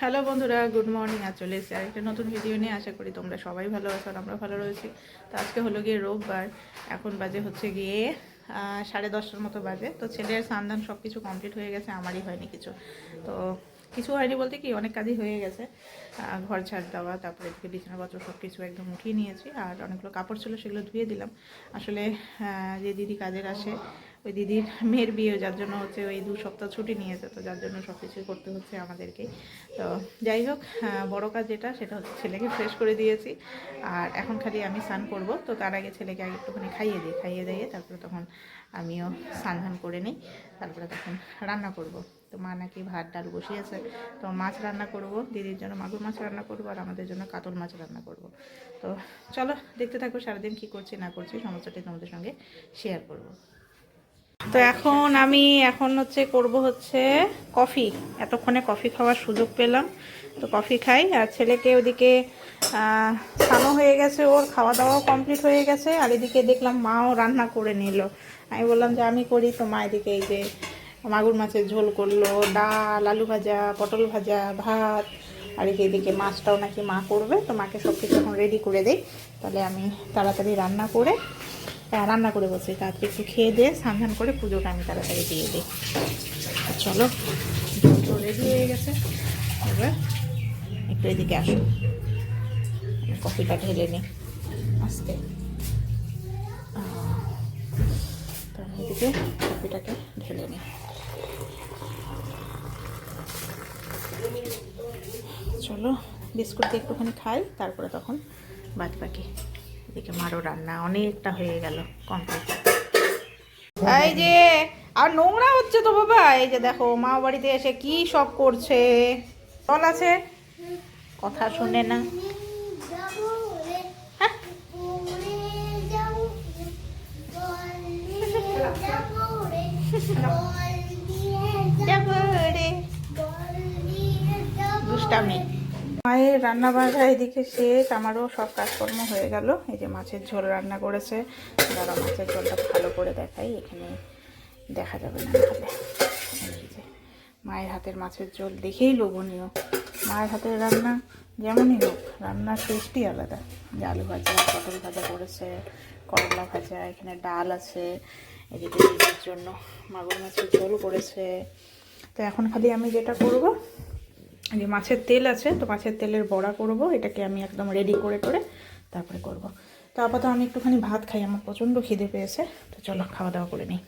Hello বন্ধুরা, good morning. আর চলে এসেছি আরেকটা নতুন ভিডিও নিয়ে। আশা করি তোমরা সবাই ভালো আছো আর আমরা ভালো রয়েছি। তো আজকে হলো গিয়ে রোববার। এখন বাজে হচ্ছে গিয়ে সাড়ে দশটার মতো বাজে। তো ছেলের সান্দান সব কিছু কমপ্লিট হয়ে গেছে, আমারই হয়নি কিছু। তো কিছু হয়নি বলতে কি, অনেক কাজই হয়ে গেছে। ঘর ছাড় দেওয়া, তারপরে এদিকে বিছানাপত্র সব কিছু একদম উঠিয়ে নিয়েছি। আর অনেকগুলো কাপড় ছিল সেগুলো ধুয়ে দিলাম। আসলে যে দিদি কাজের আসে ওই দিদির মেয়ের বিয়ে, যার জন্য হচ্ছে ওই দু সপ্তাহ ছুটি নিয়েছে, তো যার জন্য সব কিছুই করতে হচ্ছে আমাদেরকে। তো যাই হোক বড় কাজ যেটা, সেটা হচ্ছে ছেলেকে ফ্রেশ করে দিয়েছি। আর এখন খালি আমি স্নান করব, তো তার আগে ছেলেকে আগে একটুখানি খাইয়ে দিই, খাইয়ে দিয়ে তারপরে তখন আমিও স্নান ধান করে নিই, তারপরে তখন রান্না করব। তো মা নাকি ভাত, ডাল বসিয়েছে, তো মাছ রান্না করব, দিদির জন্য মাগুর মাছ রান্না করব আর আমাদের জন্য কাতল মাছ রান্না করব। তো চলো, দেখতে থাকো সারাদিন কী করছি না করছি, সমস্তটাই তোমাদের সঙ্গে শেয়ার করব। তো এখন আমি, এখন হচ্ছে করব হচ্ছে কফি। এতক্ষণে কফি খাওয়ার সুযোগ পেলাম। তো কফি খাই, আর ছেলেকে ওদিকে খানো হয়ে গেছে, ওর খাওয়া দাওয়াও কমপ্লিট হয়ে গেছে, আর এদিকে দেখলাম মাও রান্না করে নিল। আমি বললাম যে আমি করি, তো মা এদিকে এই যে মাগুর মাছের ঝোল করল, ডাল, আলু ভাজা, পটল ভাজা, ভাত, আর এদিকে এদিকে মাছটাও নাকি মা করবে, তো মাকে সব কিছু এখন রেডি করে দেই। তাহলে আমি তাড়াতাড়ি রান্না করে রান্না করে বসে তাড়াতাড়ি একটু খেয়ে দিয়ে স্নান করে পুজোটা আমি তাড়াতাড়ি দিয়ে দিই। চলো রেডি হয়ে গেছে। এবার একটু এদিকে আসো। কফিটা ঢেলে নিই। আস্তে। এদিকে কফিটাকে ঢেলে নিই। চলো, বিস্কুট দিয়ে একটুখানি খাই, তারপরে তখন বাদ বাকি এদিকে মারও রান্না অনেকটা হয়ে গেল কমপ্লিট এই যে আর নোংরা হচ্ছে তো বাবা এই যে দেখো মা বাড়িতে এসে কি সব করছে। জল আছে? কথা শুনে না। হ্যাঁ? দুষ্টামি। রান্না বান্না এদিকে শেষ, আমারও সব কাজকর্ম হয়ে গেল। এই যে মাছের ঝোল রান্না করেছে যারা মাছের ঝোলটা ভালো করে দেখাই, এখানে দেখা যাবে না তাহলে মায়ের হাতের মাছের ঝোল দেখেই লোভনীয়। মায়ের হাতের রান্না যেমনই হোক রান্নার টেস্টই আলাদা। আলু ভাজা, পটল ভাজা করেছে, করলা ভাজা, এখানে ডাল আছে, এদিকে জন্য মাগুর মাছের ঝোল করেছে। তো এখন খালি আমি যেটা করব যে মাছের তেল আছে, তো মাছের তেলের বড়া করব। এটাকে আমি একদম রেডি করে করে তারপরে করব। তো আপাতত আমি একটুখানি ভাত খাই, আমার প্রচণ্ড খিদে পেয়েছে। তো চলো, খাওয়া দাওয়া করে নিই।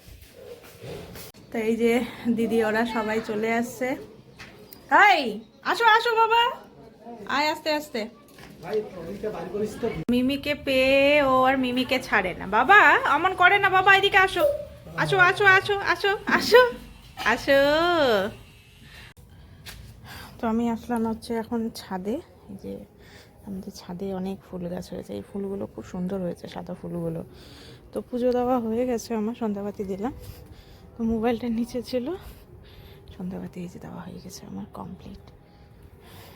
তো এই যে দিদি, ওরা সবাই চলে আসছে। হাই, আসো আসো বাবা। আয়, আস্তে আস্তে। মিমিকে পেয়ে ও আর মিমিকে ছাড়ে না। বাবা, অমন করে না বাবা, এদিকে আসো। আসো আসো আসো আসো আসো আসো। তো আমি আসলাম হচ্ছে এখন ছাদে। এই যে আমাদের ছাদে অনেক ফুল গাছ হয়েছে। এই ফুলগুলো খুব সুন্দর হয়েছে, সাদা ফুলগুলো। তো পুজো দেওয়া হয়ে গেছে, আমার সন্ধ্যাবাতি দিলাম। তো মোবাইলটা নিচে ছিল। সন্ধ্যাবাতি এই যে দেওয়া হয়ে গেছে আমার কমপ্লিট।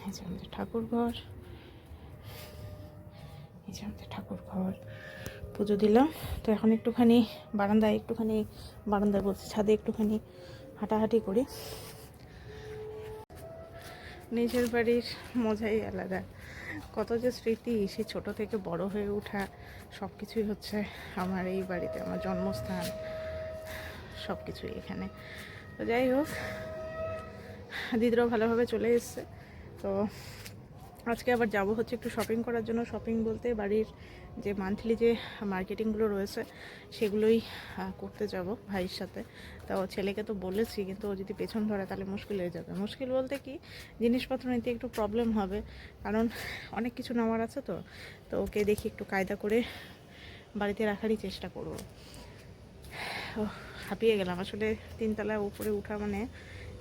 এই যে আমাদের ঠাকুর ঘর। এই যে আমাদের ঠাকুর ঘর। পুজো দিলাম। তো এখন একটুখানি বারান্দায় একটুখানি বারান্দায় বলছি, ছাদে একটুখানি হাঁটাহাঁটি করি। নিজের বাড়ির মজাই আলাদা। কত যে স্মৃতি সে ছোট থেকে বড় হয়ে ওঠা সব কিছুই হচ্ছে আমার এই বাড়িতে, আমার জন্মস্থান সব কিছুই এখানে। তো যাই হোক, দিদিরাও ভালোভাবে চলে এসছে। তো আজকে আবার যাব হচ্ছে একটু শপিং করার জন্য। শপিং বলতে বাড়ির যে মান্থলি যে মার্কেটিংগুলো রয়েছে, সেগুলোই করতে যাব ভাইয়ের সাথে। তো ছেলেকে তো বলেছি, কিন্তু ও যদি পেছন ধরে তাহলে মুশকিল হয়ে যাবে। মুশকিল বলতে কি, জিনিসপত্র নিতে একটু প্রবলেম হবে। কারণ অনেক কিছু নেওয়ার আছে তো। তো ওকে দেখি একটু কায়দা করে বাড়িতে রাখারই চেষ্টা করব। হাঁপিয়ে গেলাম। আসলে তিনতলা উপরে উঠা মানে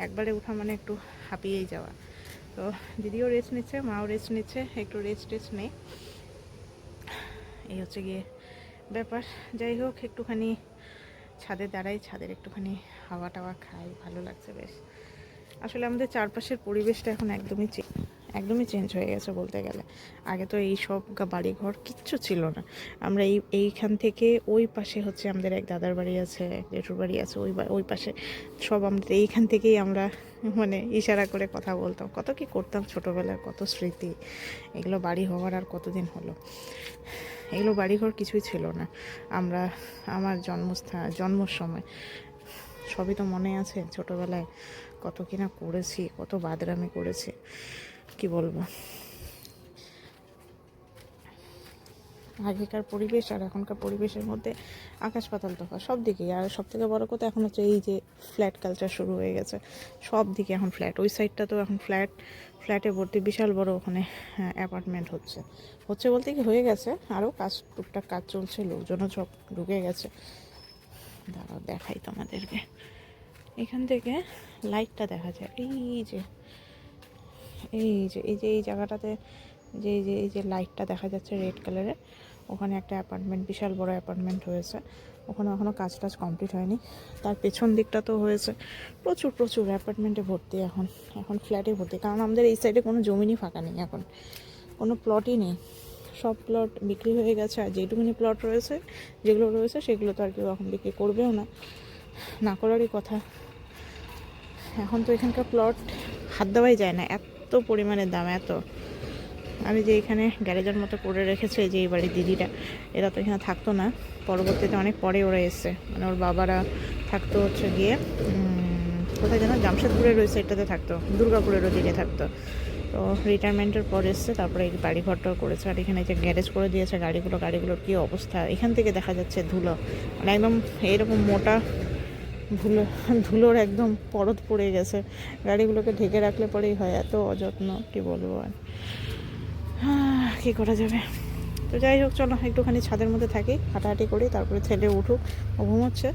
একবারে উঠা মানে একটু হাঁপিয়েই যাওয়া। তো দিদিও রেস্ট নিচ্ছে, মাও রেস্ট নিচ্ছে, একটু রেস্ট টেস্ট নেই। এই হচ্ছে গিয়ে ব্যাপার। যাই হোক, একটুখানি ছাদে দাঁড়াই, ছাদের একটুখানি হাওয়া টাওয়া খাই, ভালো লাগছে বেশ। আসলে আমাদের চারপাশের পরিবেশটা এখন একদমই একদমই চেঞ্জ হয়ে গেছে বলতে গেলে। আগে তো এই সব বাড়ি ঘর কিচ্ছু ছিল না। আমরা এই এইখান থেকে ওই পাশে হচ্ছে আমাদের এক দাদার বাড়ি আছে, জেঠুর বাড়ি আছে, ওই ওই পাশে সব আমরা এইখান থেকেই আমরা মানে ইশারা করে কথা বলতাম। কত কি করতাম ছোটোবেলার কত স্মৃতি। এগুলো বাড়ি হওয়ার আর কতদিন হলো? এগুলো বাড়িঘর কিছুই ছিল না। আমরা, আমার জন্মস্থান জন্মর সময় সবই তো মনে আছে, ছোটোবেলায় কত কিনা করেছি, কত বাদরামি করেছি, কি বলব? আগেকার পরিবেশ আর এখনকার পরিবেশের মধ্যে আকাশ পাতাল তফা সব দিকেই। আর সব থেকে বড়ো কথা এখন হচ্ছে এই যে ফ্ল্যাট কালচার শুরু হয়ে গেছে, সব দিকে এখন ফ্ল্যাট ওই সাইডটা তো এখন ফ্ল্যাট ফ্ল্যাটে ভর্তি বিশাল বড় ওখানে অ্যাপার্টমেন্ট হচ্ছে। হচ্ছে বলতে কি হয়ে গেছে আরও কাজ, টুকটাক কাজ চলছে, লোকজনও সব ঢুকে গেছে। দাঁড়াও, দেখাই তোমাদেরকে। এখান থেকে লাইটটা দেখা যায়। এই যে এই যে এই যে, এই জায়গাটাতে যে যে, এই যে লাইটটা দেখা যাচ্ছে রেড কালারের ওখানে একটা অ্যাপার্টমেন্ট বিশাল বড় অ্যাপার্টমেন্ট হয়েছে। ওখানে এখনও কাজ টাজ কমপ্লিট হয়নি। তার পেছন দিকটা তো হয়েছে প্রচুর প্রচুর অ্যাপার্টমেন্টে ভর্তি এখন। এখন ফ্ল্যাটে ভর্তি। কারণ আমাদের এই সাইডে কোনো জমিনই ফাঁকা নেই এখন। কোনো প্লটই নেই। সব প্লট বিক্রি হয়ে গেছে আর যেটুকুনি প্লট রয়েছে, যেগুলো রয়েছে সেগুলো তো আর কেউ এখন বিক্রি করবেও না। না করারই কথা। এখন তো এখানকার প্লট হাত দেওয়াই যায় না। এত পরিমাণে দাম, এত। আমি যে এখানে গ্যারেজের মতো করে রেখেছে যে এই বাড়ির দিদিটা, এরা তো এখানে থাকতো না। পরবর্তীতে অনেক পরে ওরা এসছে। মানে ওর বাবারা থাকতো হচ্ছে গিয়ে কোথায় যেন, জামশেদপুরের ওই সাইডটাতে থাকতো, দুর্গাপুরের ওদিকে থাকতো। তো রিটায়ারমেন্টের পর এসছে, তারপরে এই বাড়ি ঘরটাও করেছে। আর এখানে যে গ্যারেজ করে দিয়েছে গাড়িগুলো, গাড়িগুলোর কী অবস্থা? এখান থেকে দেখা যাচ্ছে ধুলো। মানে একদম এইরকম মোটা ধুলো, ধুলোর একদম পরত পড়ে গেছে। গাড়িগুলোকে ঢেকে রাখলে পরেই হয়, এত অযত্ন, কি বলব আর। কী করা যাবে? তো যাই হোক, চলো একটুখানি ছাদের মধ্যে থাকি, হাঁটাহাঁটি করি, তারপরে ছেলে উঠুক, ও ঘুমোচ্ছে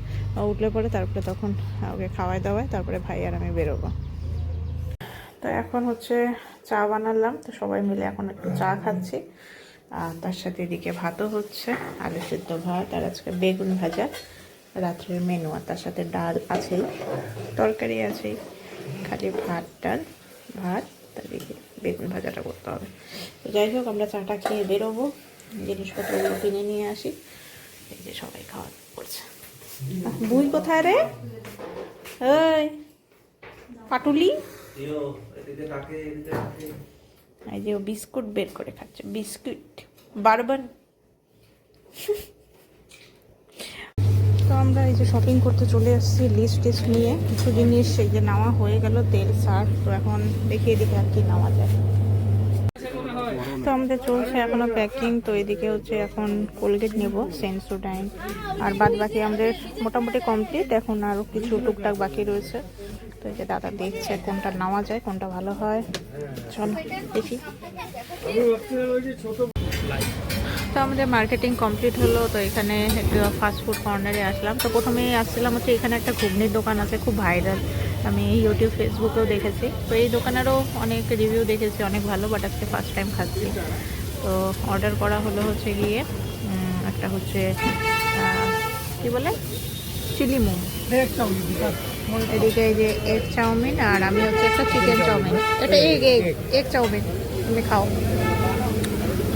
উঠলে পরে তারপরে তখন ওকে খাওয়াই দাওয়াই তারপরে ভাই আর আমি বেরোবো। তো এখন হচ্ছে চা বানালাম, তো সবাই মিলে এখন একটু চা খাচ্ছি। আর তার সাথে এদিকে ভাতও হচ্ছে, আলু সিদ্ধ ভাত, আর আজকে বেগুন ভাজা, রাত্রের মেনু আর তার সাথে ডাল আছেই, তরকারি আছেই, খালি ভাত, ডাল, ভাত তাদেরকে বেগুন ভাজাটা করতে হবে। তো যাই হোক, আমরা চাটা খেয়ে বেরোবো। জিনিসপত্রগুলো কিনে নিয়ে আসি। এই যে সবাই খাওয়া করছে। বুই কোথায় রে? ওই পাটুলি? এই যে ও বিস্কুট বের করে খাচ্ছে। বিস্কুট বারবার তো আমরা এই যে শপিং করতে চলে এসেছি লিস্ট টিস্ট নিয়ে। কিছু জিনিস এই যে নেওয়া হয়ে গেল, তেল সার তো এখন দেখিয়ে দিকে আর কি নেওয়া যায়। তো আমাদের চলছে এখনও প্যাকিং তো এদিকে হচ্ছে এখন কোলগেট নেব সেন্সোডাইন আর বাদ বাকি আমাদের মোটামুটি কমপ্লিট এখন আরও কিছু টুকটাক বাকি রয়েছে। তো এই যে দাদা দেখছে কোনটা নেওয়া যায়, কোনটা ভালো হয়। চলো, দেখি। তো আমাদের মার্কেটিং কমপ্লিট হলো, তো এখানে একটু ফাস্ট ফুড কর্নারে আসলাম। তো প্রথমেই আসছিলাম হচ্ছে এখানে একটা ঘুগনির দোকান আছে, খুব ভাইরাল আমি ইউটিউব ফেসবুকেও দেখেছি। তো এই দোকানেরও অনেক রিভিউ দেখেছি, অনেক ভালো বাট আজকে ফার্স্ট টাইম খাচ্ছি। তো অর্ডার করা হলো হচ্ছে গিয়ে একটা হচ্ছে কি বলে? চিলি মোমো। এদিকে এই যে এগ চাউমিন, আর আমি হচ্ছে একটা চিকেন চাউমিন। এটা egg egg egg chow mein. তুমি খাও।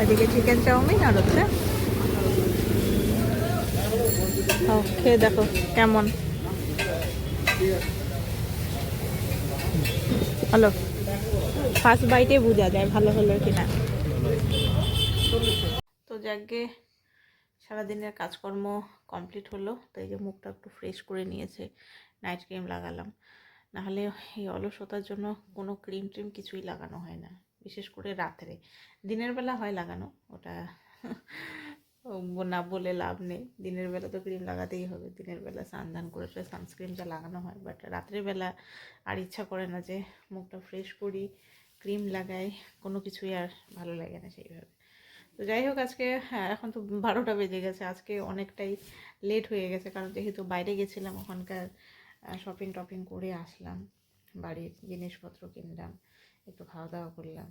এদিকে চিকেন চাউমিন আর হচ্ছে খেয়ে দেখো কেমন। হলো ফার্স্ট বাইটে বোঝা যায় ভালো হলো কিনা। তো যাকে সারাদিনের কাজকর্ম কমপ্লিট হলো, তো এই যে মুখটা একটু ফ্রেশ করে নিয়েছে নাইট ক্রিম লাগালাম। নাহলে এই অলসতার জন্য কোনো ক্রিম ট্রিম কিছুই লাগানো হয় না। বিশেষ করে রাত্রে। দিনের বেলা হয় লাগানো, ওটা না বলে লাভ নেই। দিনের বেলা তো ক্রিম লাগাতেই হবে। দিনের বেলা স্নান ধান করে সানস্ক্রিন যা লাগানো হয় বাট রাত্রের বেলা আর ইচ্ছা করে না যে মুখটা ফ্রেশ করি, ক্রিম লাগাই, কোনো কিছুই আর ভালো লাগে না সেইভাবে। তো যাই হোক, আজকে হ্যাঁ এখন তো বারোটা বেজে গেছে। আজকে অনেকটাই লেট হয়ে গেছে, কারণ যেহেতু বাইরে গেছিলাম, ওখানকার শপিং টপিং করে আসলাম। বাড়ির জিনিসপত্র কিনলাম একটু খাওয়া দাওয়া করলাম।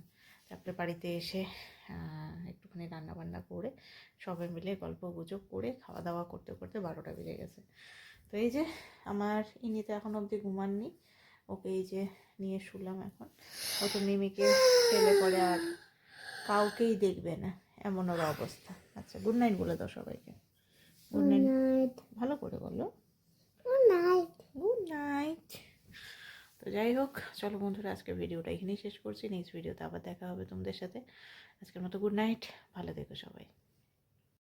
তারপরে বাড়িতে এসে একটুখানি রান্না বান্না করে সবাই মিলে গল্প গুজব করে খাওয়া দাওয়া করতে করতে বারোটা বেজে গেছে। তো এই যে আমার ইনি তো এখন অবধি ঘুমাননি ওকে এই যে নিয়ে শুলাম এখন। ও তো মিমিকে ফেলে পরে আর কাউকেই দেখবে না এমন ওর অবস্থা। আচ্ছা গুড নাইট বলে দাও সবাইকে। গুড নাইট ভালো করে বলো। গুড নাইট গুড নাইট তো যাই হোক, চলো বন্ধুরা, আজকের ভিডিওটা এখানেই শেষ করছি। নেক্সট ভিডিওতে আবার দেখা হবে তোমাদের সাথে। আজকের মতো গুড নাইট ভালো থেকো সবাই।